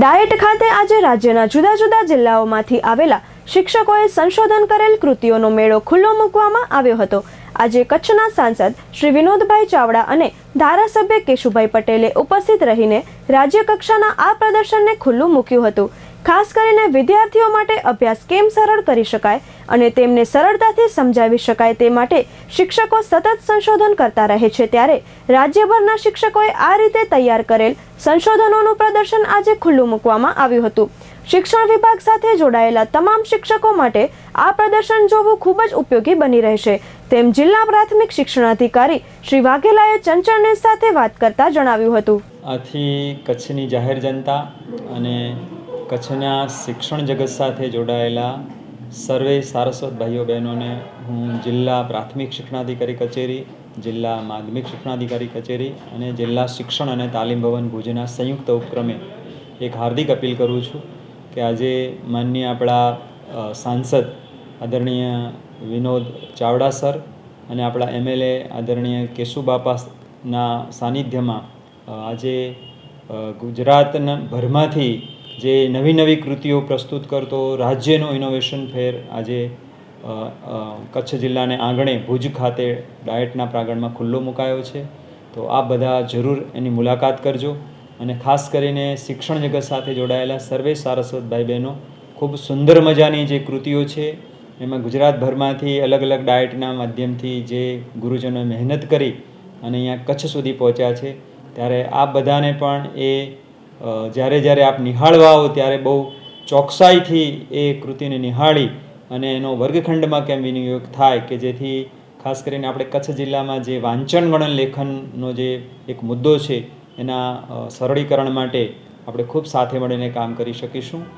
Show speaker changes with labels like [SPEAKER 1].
[SPEAKER 1] Diet ખાતે આજે રાજ્યના જુદા જુદા જિલ્લાઓમાંથી આવેલા શિક્ષકોએ સંશોધન કરેલ કૃતિઓનો મેળો ખુલ્લો મૂકવામાં આવ્યો હતો. આજે કચ્છના સાંસદ શ્રી વિનોદભાઈ ચાવડા અને ધારાસભ્ય કેશુભાઈ પટેલે ઉપસ્થિત રહીને રાજ્યકક્ષાના આ પ્રદર્શનને ખુલ્લું મૂક્યું હતું. ખાસ કરીને વિદ્યાર્થીઓ માટે અભ્યાસ કેમ સરળ કરી શકાય અને તેમને સરળતાથી સમજાવી શકાય તે માટે શિક્ષકો સતત સંશોધન કરતા રહે છે ત્યારે રાજ્યભરના શિક્ષકોએ આ રીતે તૈયાર કરેલ સંશોધનોનું પ્રદર્શન આજે ખુલ્લું મૂકવામાં આવ્યું હતું. શિક્ષણ વિભાગ સાથે જોડાયેલા તમામ શિક્ષકો માટે આ પ્રદર્શન જોવું ખૂબ જ ઉપયોગી બની રહેશે. તેમ જિલ્લા પ્રાથમિક શિક્ષણાધિકારી શ્રી વાઘેલાએ ચંચળ સાથે વાત કરતા જણાવ્યું હતું.
[SPEAKER 2] આથી કચ્છની જાહેર જનતા અને કચ્છના શિક્ષણ જગત સાથે જોડાયેલા સર્વે સારસ્વત ભાઈઓ બહેનોને હું જિલ્લા પ્રાથમિક શિક્ષણાધિકારી કચેરી, જિલ્લા માધ્યમિક શિક્ષણાધિકારી કચેરી અને જિલ્લા શિક્ષણ અને તાલીમ ભવન ભુજના સંયુક્ત ઉપક્રમે એક હાર્દિક અપીલ કરું છું કે આજે માનનીય આપણા સાંસદ આદરણીય વિનોદ ચાવડા સર અને આપણા એમએલએ આદરણીય કેશુબાપાના સાનિધ્યમાં આજે ગુજરાતના ભરમાંથી જે નવી નવી કૃતિઓ પ્રસ્તુત કરતો, રાજ્યનો ઇનોવેશન ફેર આજે કચ્છ જિલ્લાને આંગણે ભુજ ખાતે ડાયટના પ્રાંગણમાં ખુલ્લો મુકાયો છે. તો આ બધા જરૂર એની મુલાકાત કરજો અને ખાસ કરીને શિક્ષણ જગત સાથે જોડાયેલા સર્વે સારસ્વતભાઈ બહેનો ખૂબ સુંદર મજાની જે કૃતિઓ છે, એમાં ગુજરાતભરમાંથી અલગ અલગ ડાયટના માધ્યમથી જે ગુરુજનોએ મહેનત કરી અને અહીંયા કચ્છ સુધી પહોંચ્યા છે, ત્યારે આ બધાને પણ એ જ્યારે જ્યારે આપ નિહાળવા આવો ત્યારે બહુ ચોકસાઈથી એ કૃતિને નિહાળી અને એનો વર્ગખંડમાં કેમ વિનિયોગ થાય કે જેથી ખાસ કરીને આપણે કચ્છ જિલ્લામાં જે વાંચન ગણન લેખનનો જે એક મુદ્દો છે, એના સરળીકરણ માટે આપણે ખૂબ સાથે મળીને કામ કરી શકીશું.